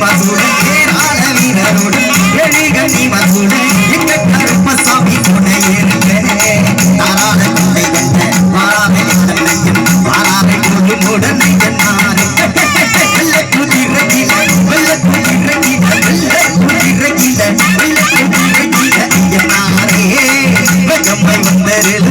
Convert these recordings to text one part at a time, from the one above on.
மதுரை ஏராள வீரரோடு எழிகனி மதுரை இந்த கருப்பசாமி துணை இருக்க தாராள துணை வென்ற மாறாமை நெஞ்சம் மாறாமை கோயில் உடனே என்னானே வெள்ள குதிரகில வெள்ள குதிரகில வெள்ள குதிரகில வெள்ள குதிரகில என்னானே வெள்ளம்மை வந்தரில்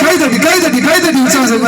கைதட்டி கைதட்டி கைதட்டி உற்சாகம்